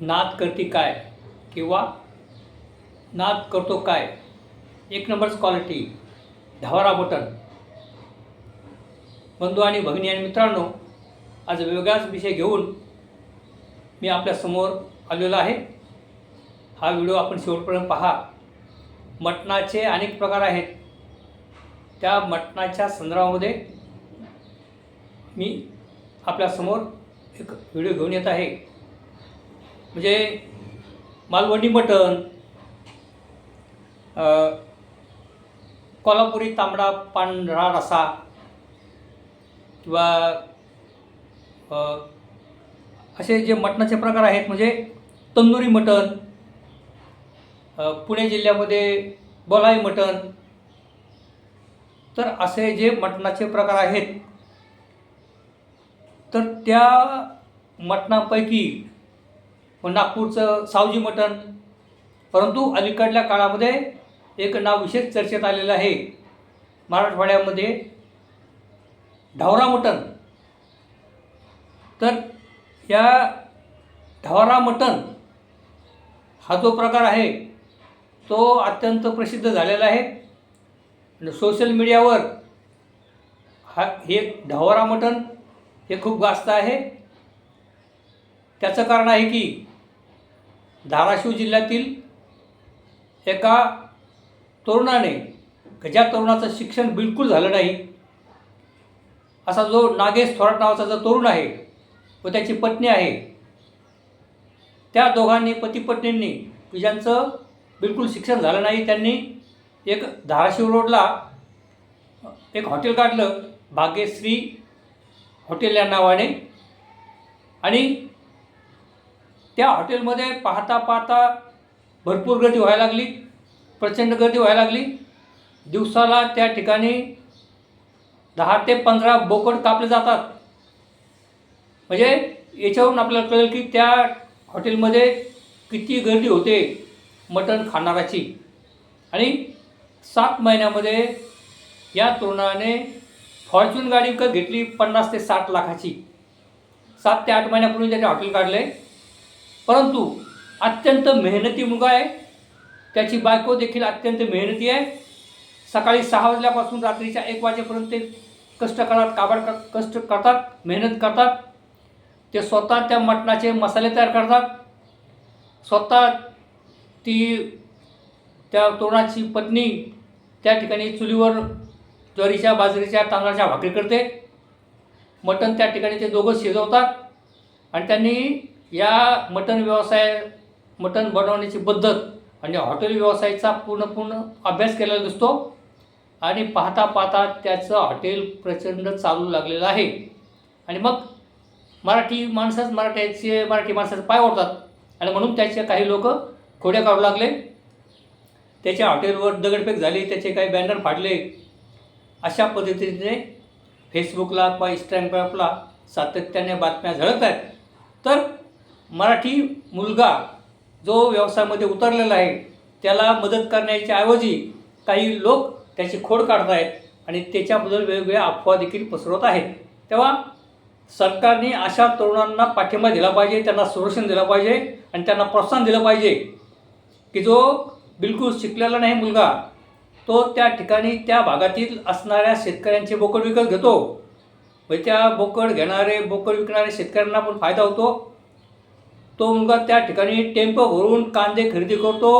नाद करती काय? किंवा नाद करतो काय? एक नंबरच क्वालिटी ढवारा बटन बंधू आणि भगिनी आणि मित्रांनो आज वेगळाच विषय घेऊन मी आपल्यासमोर आलेलो आहे. हा व्हिडिओ आपण शेवटपर्यंत पहा. मटणाचे अनेक प्रकार आहेत. त्या मटणाच्या संदर्भामध्ये मी आपल्यासमोर एक व्हिडिओ घेऊन येत आहे. म्हणजे मालवणी मटण कोल्हापुरी तांबडा पांढरा रसा किंवा असे जे मटणाचे प्रकार आहेत म्हणजे तंदुरी मटण पुणे जिल्ह्यामध्ये बोलाई मटण तर असे जे मटणाचे प्रकार आहेत तर त्या मटणापैकी नागपूरचं सावजी मटण. परंतु अलीकडल्या काळामध्ये एक नाव विशेष चर्चेत आलेलं आहे. मराठवाड्यामध्ये ढावरा मटण. तर या ढावरा मटण हा जो प्रकार आहे तो अत्यंत प्रसिद्ध झालेला आहे. सोशल मीडियावर हा हे ढावरा मटण हे खूप गास्त आहे. त्याचं कारण आहे की धाराशिव जिल्ह्यातील एका तरुणाने ज्या तरुणाचं शिक्षण बिलकुल झालं नाही असा जो नागेश थोराट नावाचा जो तरुण आहे व त्याची पत्नी आहे त्या दोघांनी पती पत्नींनी की ज्यांचं बिलकुल शिक्षण झालं नाही. त्यांनी एक धाराशिव रोडला एक हॉटेल काढलं भाग्यश्री हॉटेल या नावाने. आणि त्या हॉटेलमध्ये पाहता पाहता भरपूर गर्दी व्हायला लागली प्रचंड गर्दी व्हायला लागली. दिवसाला त्या ठिकाणी दहा ते पंधरा बोकड कापले जातात. म्हणजे याच्यावरून आपल्याला कळेल की त्या हॉटेलमध्ये किती गर्दी होते मटण खाणाराची आणि सात महिन्यामध्ये या तरुणाने फॉर्च्यून गाडी विकत घेतली पन्नास ते साठ लाखाची. सात ते आठ महिन्यापूर्वी त्याने हॉटेल काढले. परंतु अत्यंत मेहनती मुलगा आहे. त्याची बायको देखील अत्यंत मेहनती आहे. सकाळी सहा वाजल्यापासून रात्रीच्या एक वाजेपर्यंत ते कष्ट करतात काबाड कष्ट करतात मेहनत करतात. ते स्वतः त्या मटणाचे मसाले तयार करतात. स्वतः ती त्या तरुणाची पत्नी त्या ठिकाणी चुलीवर ज्वारीच्या बाजरीच्या तांदळाच्या भाकरी करते. मटण त्या ठिकाणी ते दोघं शिजवतात आणि त्यांनी या मटण व्यवसाय मटण बनवण्याची पद्धत आणि हॉटेल व्यवसायाचा पूर्ण पूर्ण अभ्यास केलेला दिसतो. आणि पाहता पाहता त्याचं हॉटेल प्रचंड चालू लागलेलं आहे. आणि मग मराठी माणसंच मराठ्याचे मराठी माणसाचे पाय ओढतात. आणि म्हणून त्याचे काही लोक खोड्या काढू लागले. त्याच्या हॉटेलवर दगडफेक झाली त्याचे काही बॅनर फाडले. अशा पद्धतीने फेसबुकला किंवा इंस्टाग्रामला सातत्याने बातम्या झळत आहेत तर मराठी मुलगा जो व्यवसायामध्ये उतरलेला आहे त्याला मदत करण्याच्या ऐवजी काही लोक त्याची खोड काढत आहेत आणि त्याच्याबद्दल वेगवेगळ्या अफवा देखील पसरवत आहेत. तेव्हा सरकारने अशा तरुणांना पाठिंबा दिला पाहिजे त्यांना संरक्षण दिलं पाहिजे आणि त्यांना प्रोत्साहन दिलं पाहिजे की जो बिलकुल शिकलेला नाही मुलगा तो त्या ठिकाणी त्या भागातील असणाऱ्या शेतकऱ्यांचे बोकड विकत घेतो. व त्या बोकड घेणारे बोकड विकणारे शेतकऱ्यांना पण फायदा होतो. तो मुलगा त्या ठिकाणी टेम्पो भरून कांदे खरेदी करतो.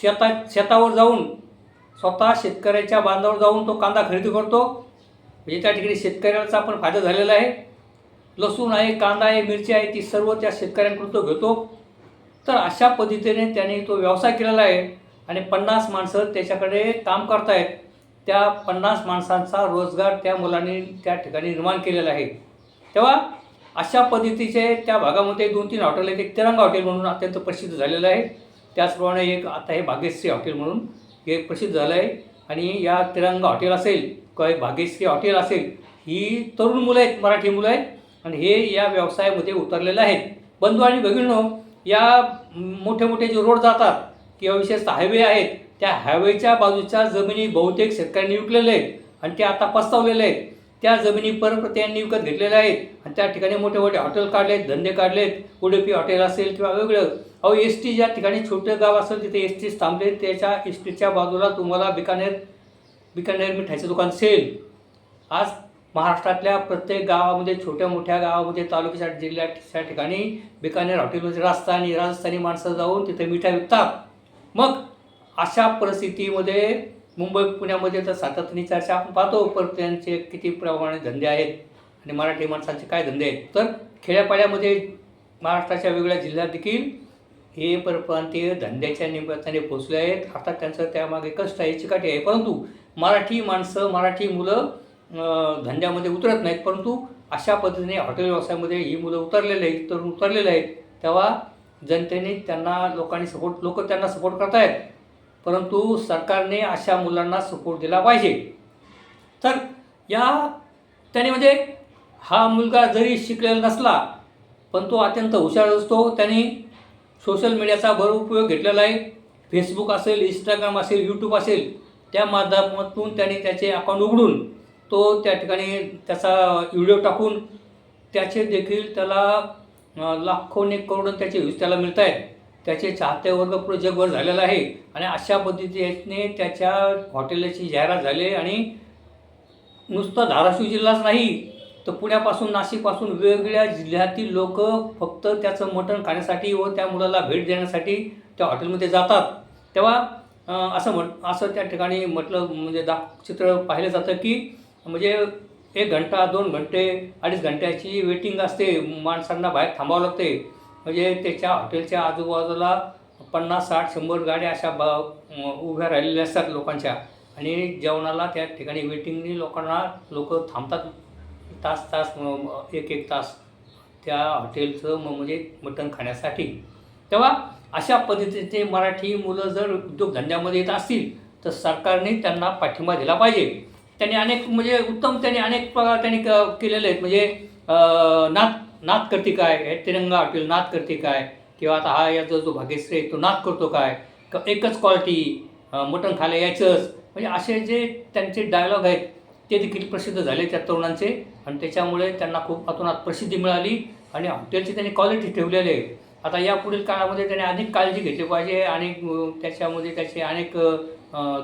शेतात शेतावर जाऊन स्वतः शेतकऱ्याच्या बांधावर जाऊन तो कांदा खरेदी करतो. म्हणजे त्या ठिकाणी शेतकऱ्याचा पण फायदा झालेला आहे. लसूण आहे कांदा आहे मिरची आहे ती सर्व त्या शेतकऱ्यांकडून तो घेतो. तर अशा पद्धतीने त्याने तो व्यवसाय केलेला आहे आणि पन्नास माणसं त्याच्याकडे काम करतायत. त्या पन्नास माणसांचा रोजगार त्या मुलांनी त्या ठिकाणी निर्माण केलेला आहे. तेव्हा अशा पद्धतीचे त्या भागामध्ये दोन तीन हॉटेल आहेत. एक तिरंगा हॉटेल म्हणून अत्यंत प्रसिद्ध झालेलं आहे. त्याचप्रमाणे एक आता हे भाग्यश्री हॉटेल म्हणून हे प्रसिद्ध झालं आहे. आणि या तिरंगा हॉटेल असेल किंवा भाग्यश्री हॉटेल असेल ही तरुण मुलं आहेत मराठी मुलं आहेत. आणि हे या व्यवसायामध्ये उतरलेलं आहेत. बंधू आणि भगिनींनो या मोठे मोठे जे रोड जातात किंवा विशेषतः हायवे आहेत त्या हायवेच्या बाजूच्या जमिनी बहुतेक शेतकऱ्यांनी विकलेल्या आहेत आणि ते आता पस्तावलेले आहेत. त्या जमिनी परप्रत्यांनी विकत घेतलेल्या आहेत. आणि त्या ठिकाणी मोठे मोठे हॉटेल काढलेत धंदे काढलेत. उडुपी हॉटेल असेल किंवा वेगळं. अहो एस टी ज्या ठिकाणी छोटं गाव असेल तिथे एस टी थांबले. त्याच्या एस टीच्या बाजूला तुम्हाला बिकानेर बिकानेर मिठाईचं दुकान सेल. आज महाराष्ट्रातल्या प्रत्येक गावामध्ये छोट्या मोठ्या गावामध्ये तालुक्याच्या जिल्ह्याच्या ठिकाणी बिकानेर हॉटेलमध्ये राजस्थानी राजस्थानी माणसं जाऊन तिथे मिठाई विकतात. मग अशा परिस्थितीमध्ये मुंबई पुण्यामध्ये तर सातत्याने चर्चा आपण पाहतो पर त्यांचे किती प्रमाणे धंदे आहेत आणि मराठी माणसांचे काय धंदे आहेत? तर खेड्यापाड्यामध्ये महाराष्ट्राच्या वेगवेगळ्या जिल्ह्यात देखील हे परप्रांतीय धंद्याच्या निमित्ताने पोचले आहेत. अर्थात त्यांचं त्यामागे कष्ट आहे चिकाटी आहे. परंतु मराठी माणसं मराठी मुलं धंद्यामध्ये उतरत नाहीत. परंतु अशा पद्धतीने हॉटेल व्यवसायामध्ये ही मुलं उतरलेले आहेत तरुण उतरलेले आहेत. तेव्हा जनतेने त्यांना लोकांनी सपोर्ट लोक त्यांना सपोर्ट करतायत. परंतु सरकारने अशा मुलांना सपोर्ट दिला पाहिजे. तर या त्याने म्हणजे हा मुलगा जरी शिकलेला नसला पण तो अत्यंत हुशार असतो. त्याने सोशल मीडियाचा भर उपयोग घेतलेला आहे. फेसबुक असेल इंस्टाग्राम असेल यूट्यूब असेल त्या माध्यमातून त्याने त्याचे अकाउंट उघडून तो त्या ठिकाणी त्याचा व्हिडिओ टाकून त्याचे देखील त्याला लाखोने करोड त्याचे व्ह्यूज त्याला मिळत आहेत त्याचे चाहते वर्ग पूर्ण जगभर झालेला आहे. आणि अशा पद्धतीने त्याच्या हॉटेलची जाहिरात झाली आणि नुसतं धाराशिव जिल्हाच नाही तर पुण्यापासून नाशिकपासून वेगवेगळ्या जिल्ह्यातील लोक फक्त त्याचं मटण खाण्यासाठी व त्या मुलाला भेट देण्यासाठी त्या हॉटेलमध्ये जातात. तेव्हा असं म्हट असं त्या ठिकाणी म्हटलं म्हणजे दा चित्र पाहिलं जातं की म्हणजे एक घंटा दोन घंटे अडीच घंट्याची वेटिंग असते. माणसांना बाहेर थांबावं लागते. म्हणजे त्याच्या हॉटेलच्या आजूबाजूला पन्नास साठ शंभर गाड्या अशा बा उभ्या राहिलेल्या असतात लोकांच्या. आणि जेवणाला त्या ठिकाणी वेटिंगनी लोकांना लोक थांबतात तास तास एक एक तास त्या हॉटेलचं म्हणजे मटण खाण्यासाठी. तेव्हा अशा पद्धतीचे मराठी मुलं जर उद्योगधंद्यामध्ये येत असतील तर सरकारने त्यांना पाठिंबा दिला पाहिजे. त्यांनी अनेक म्हणजे उत्तम त्यांनी अनेक प्रकार त्यांनी क केलेले आहेत. म्हणजे अं, नात करते काय? हे तिरंगा हॉटेल नात करते काय? किंवा आता हा याचा जो भाग्यश्री आहे तो नात करतो काय? क एकच क्वालिटी मटण खायला यायचंच. म्हणजे असे जे त्यांचे डायलॉग आहेत ते देखील प्रसिद्ध झाले त्या तरुणांचे. आणि त्याच्यामुळे त्यांना खूप अतोनात प्रसिद्धी मिळाली आणि हॉटेलची त्यांनी क्वालिटी ठेवलेली आहे. आता या पुढील काळामध्ये त्याने अधिक काळजी घेतली पाहिजे आणि त्याच्यामध्ये त्याचे अनेक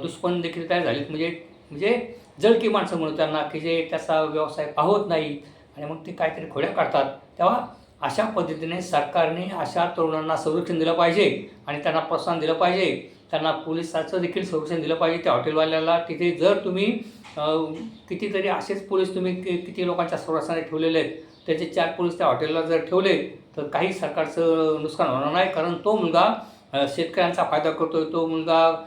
दुष्पण देखील तयार झालेत. म्हणजे म्हणजे जळकी माणसं म्हणून त्यांना की जे त्याचा व्यवसाय पाहत नाही आणि मग ते काहीतरी खोड्या काढतात. तेव्हा अशा पद्धतीने सरकारने अशा तरुणांना संरक्षण दिलं पाहिजे आणि त्यांना प्रोत्साहन दिलं पाहिजे. त्यांना पोलिसाचं देखील संरक्षण दिलं पाहिजे. त्या हॉटेलवाल्याला तिथे जर तुम्ही कितीतरी असेच पोलीस तुम्ही कि- किती लोकांच्या संरक्षणाने ठेवलेले आहेत त्याचे चार पोलीस त्या हॉटेलला जर ठेवले तर काही सरकारचं नुकसान होणार नाही. कारण तो मुलगा शेतकऱ्यांचा फायदा करतोय. तो मुलगा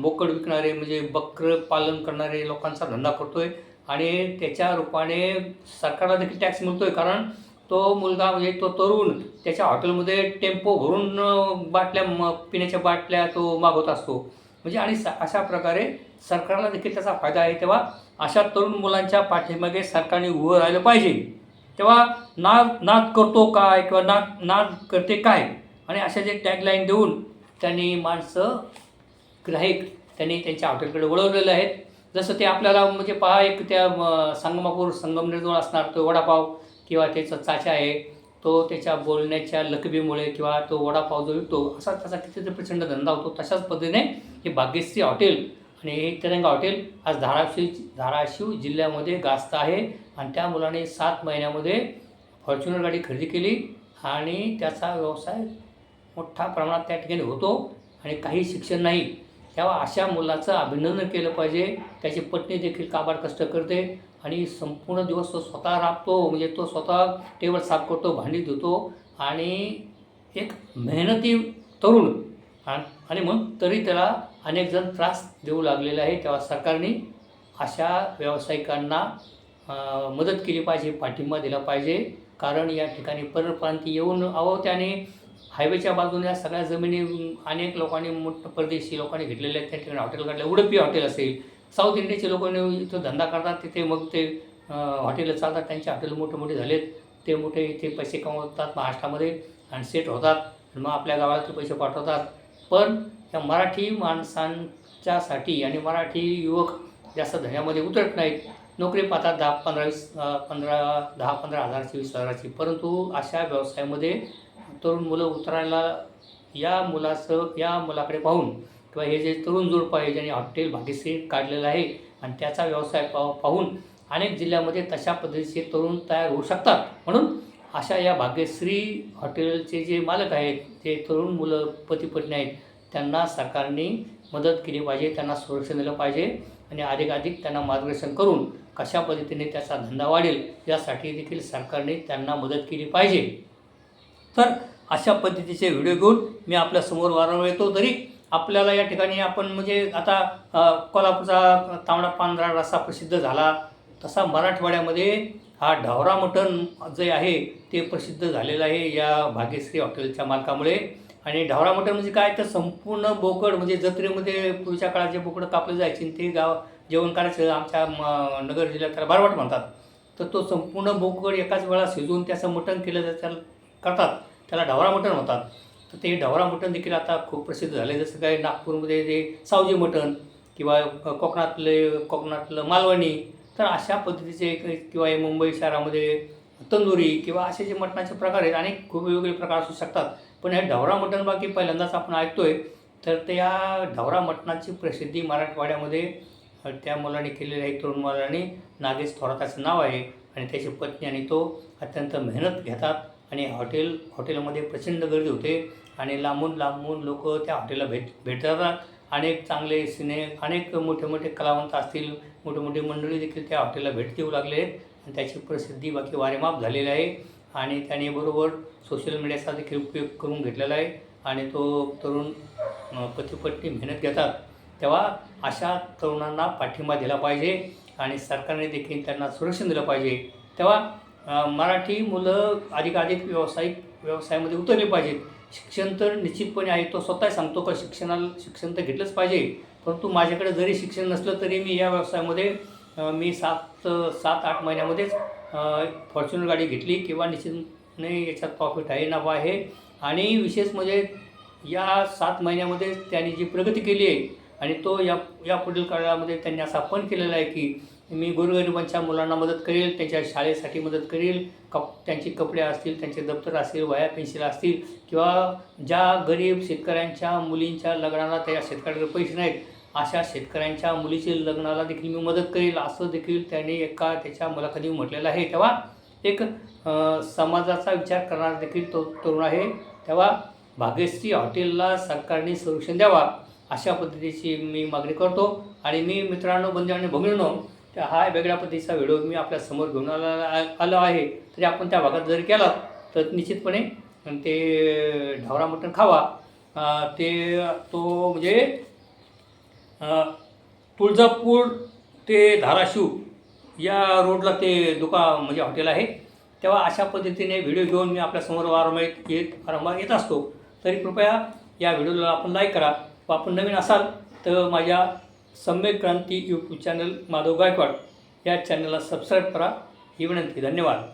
बोकड विकणारे म्हणजे बकर पालन करणारे लोकांचा धंदा करतोय. आणि त्याच्या रूपाने सरकारला देखील टॅक्स मिळतोय. कारण तो मुलगा म्हणजे तो तरुण त्याच्या हॉटेलमध्ये टेम्पो भरून बाटल्या म पिण्याच्या बाटल्या तो मागवत असतो. म्हणजे आणि स अशा प्रकारे सरकारला देखील त्याचा फायदा आहे. तेव्हा अशा तरुण मुलांच्या पाठीमागे सरकारने उभं राहिलं पाहिजे. तेव्हा नाद नाद करतो काय किंवा नाद नाद करते काय? आणि अशा जे टॅगलाईन देऊन त्यांनी माणसं ग्राहक त्यांनी त्यांच्या हॉटेलकडे वळवलेले आहेत. जसं ते आपल्याला म्हणजे पहा एक त्या संगमापूर संगमनेरजवळ असणार तो वडापाव. किंवा त्याचा चाचा आहे तो त्याच्या बोलण्याच्या लकबीमुळे किंवा तो वडापाव जो विकतो असा त्याचा कितीतरी प्रचंड धंदा होतो. तशाच पद्धतीने हे भाग्यश्री हॉटेल आणि हे तिरंगा हॉटेल आज धाराशिव धाराशिव जिल्ह्यामध्ये गाजतं आहे आणि त्या मुलाने सात महिन्यामध्ये फॉर्च्युनर गाडी खरेदी केली आणि त्याचा व्यवसाय मोठ्या प्रमाणात त्या ठिकाणी होतो आणि काही शिक्षण नाही. तेव्हा अशा मुलाचं अभिनंदन केलं पाहिजे. त्याची पत्नी देखील काबाड कष्ट करते. आणि संपूर्ण दिवस तो स्वतः राबतो म्हणजे तो स्वतः टेबल साफ करतो भांडी धुतो आणि एक मेहनती तरुण. आणि मग तरी त्याला अनेक जण त्रास देऊ लागलेले आहे. तेव्हा सरकारने अशा व्यावसायिकांना मदत केली पाहिजे पाठिंबा दिला पाहिजे. कारण या ठिकाणी परप्रांती येऊन अहो त्याने हायवेच्या बाजूने या सगळ्या जमिनी अनेक लोकांनी मोठं परदेशी लोकांनी घेतलेल्या आहेत. त्या ठिकाणी हॉटेल काढले उडपी हॉटेल असेल साऊथ इंडियाचे लोक इथं धंदा करतात तिथे मग ते हॉटेल चालतात. त्यांचे हॉटेल मोठे मोठे झालेत. ते मोठे इथे पैसे कमवतात महाराष्ट्रामध्ये आणि सेट होतात मग आपल्या गावाला ते पैसे पाठवतात. पण या मराठी माणसांच्यासाठी आणि मराठी युवक जास्त धन्यामध्ये उतरत नाहीत. नोकरी पाहतात दहा पंधरा वीस पंधरा दहा पंधरा हजारची वीस हजाराची. परंतु अशा व्यवसायामध्ये तरुण मुलं उतरायला या मुलाचं या मुलाकडे पाहून किंवा हे जे तरुण जोडपं आहे ज्यांनी हॉटेल भाग्यश्री काढलेलं आहे आणि त्याचा व्यवसाय पाह पाहून अनेक जिल्ह्यामध्ये तशा पद्धतीचे तरुण तयार होऊ शकतात. म्हणून अशा या भाग्यश्री हॉटेलचे जे मालक आहेत जे तरुण मुलं पती पत्नी आहेत त्यांना सरकारने मदत केली पाहिजे त्यांना संरक्षण दिलं पाहिजे आणि अधिकाधिक त्यांना मार्गदर्शन करून कशा पद्धतीने त्याचा धंदा वाढेल यासाठी देखील सरकारने त्यांना मदत केली पाहिजे. तर अशा पद्धतीचे व्हिडिओ घेऊन मी आपल्यासमोर वारंवार येतो. तरी आपल्याला या ठिकाणी आपण म्हणजे आता कोल्हापूरचा तांबडा पांढरा रस्सा प्रसिद्ध झाला. तसा मराठवाड्यामध्ये हा ढवरा मटण जे आहे ते प्रसिद्ध झालेलं आहे या भाग्यश्री हॉटेलच्या मालकामुळे. आणि ढवरा मटण म्हणजे काय? तर संपूर्ण बोकड म्हणजे जत्रेमध्ये पूर्वीच्या काळात जे बोकडं कापले जायचे ते गाव जेवण करायचं आमच्या म- नगर जिल्ह्यात त्याला बारवाट म्हणतात. तर तो संपूर्ण बोकड एकाच वेळा शिजवून त्याचं मटण केलं जात करतात. त्याला ढवरा मटण म्हणतात. तर ते ढवरा मटण देखील आता खूप प्रसिद्ध झाले जसं काय नागपूरमध्ये जे सावजी मटण किंवा कोकणातले कोकणातलं मालवणी तर अशा पद्धतीचे किंवा हे मुंबई शहरामध्ये तंदुरी किंवा असे जे मटणाचे प्रकार आहेत अनेक खूप वेगवेगळे प्रकार असू शकतात. पण हे ढवरा मटण बाकी पहिल्यांदाच आपण ऐकतोय तर त्या ढवरा मटणाची प्रसिद्धी मराठवाड्यामध्ये त्या मुलाने केलेली आहे तरुण मुलाने. नागेश थोराताचं नाव आहे आणि त्याची पत्नी आणि तो अत्यंत मेहनत घेतात आणि हॉटेल हॉटेलमध्ये प्रचंड गर्दी होते. आणि लांबून लांबून लोक त्या हॉटेलला भेट भेटतात. अनेक चांगले सिने अनेक मोठे मोठे कलावंत असतील मोठे मोठे मंडळी देखील त्या हॉटेलला भेट देऊ लागले. आहेत आणि त्याची प्रसिद्धी बाकी वारेमाप झालेली आहे. आणि त्याने बरोबर सोशल मीडियाचा देखील उपयोग करून घेतलेला आहे. आणि तो तरुण अ, पतीपत्नी मेहनत घेतात. तेव्हा अशा तरुणांना पाठिंबा दिला पाहिजे. आणि सरकारने देखील त्यांना संरक्षण दिलं पाहिजे. तेव्हा मराठी मुलं अधिकाधिक व्यावसायिक व्यवसायामध्ये उतरले पाहिजेत. शिक्षण तर निश्चितपणे आहे तो स्वतः सांगतो का शिक्षणाला शिक्षण तर घेतलंच पाहिजे. परंतु माझ्याकडे जरी शिक्षण नसलं तरी मी या व्यवसायामध्ये मी सात सात आठ महिन्यामध्येच फॉर्च्युनर गाडी घेतली किंवा निश्चितने याच्यात प्रॉफिट आहे नफा आहे. आणि विशेष म्हणजे या सात महिन्यामध्ये त्यांनी जी प्रगती केली आहे आणि तो या या पुढील काळामध्ये त्यांनी असा पण केलेला आहे की मी गोरगरिबांच्या मुलांना मदत करेल त्यांच्या शाळेसाठी मदत करेल कप त्यांचे कपडे असतील त्यांचे दप्तर असतील वह्या पेन्सिल असतील किंवा ज्या गरीब शेतकऱ्यांच्या मुलींच्या लग्नाला त्या शेतकऱ्याकडे पैसे नाहीत अशा शेतकऱ्यांच्या मुलीचे लग्नाला देखील मी मदत करेल असं देखील त्याने एका त्याच्या मुलाखती म्हटलेलं आहे. तेव्हा एक समाजाचा विचार करणारा देखील तो तरुण आहे. तेव्हा भाग्यश्री हॉटेलला सरकारने संरक्षण द्यावा अशा पद्धतीची मी मागणी करतो. आणि मी मित्रांनो बंधू आणि भगिनींनो त्या हा वेगळ्या पद्धतीचा व्हिडिओ मी आपल्यासमोर घेऊन आला आलो आहे. तरी आपण त्या भागात जर केला तर निश्चितपणे ते ढवरा मटण खावा. ते तो म्हणजे तुळजापूर ते धाराशिव या रोडला ते दुका म्हणजे हॉटेल आहे. तेव्हा अशा पद्धतीने व्हिडिओ घेऊन मी आपल्यासमोर वारंवार येत वारंवार येत असतो. तरी कृपया या व्हिडिओला आपण लाईक करा. व आपण नवीन असाल तर माझ्या सम्यक क्रांती यूट्यूब चॅनल माधव गायकवाड या चॅनलला सबस्क्राईब करा. ही विनंती. धन्यवाद.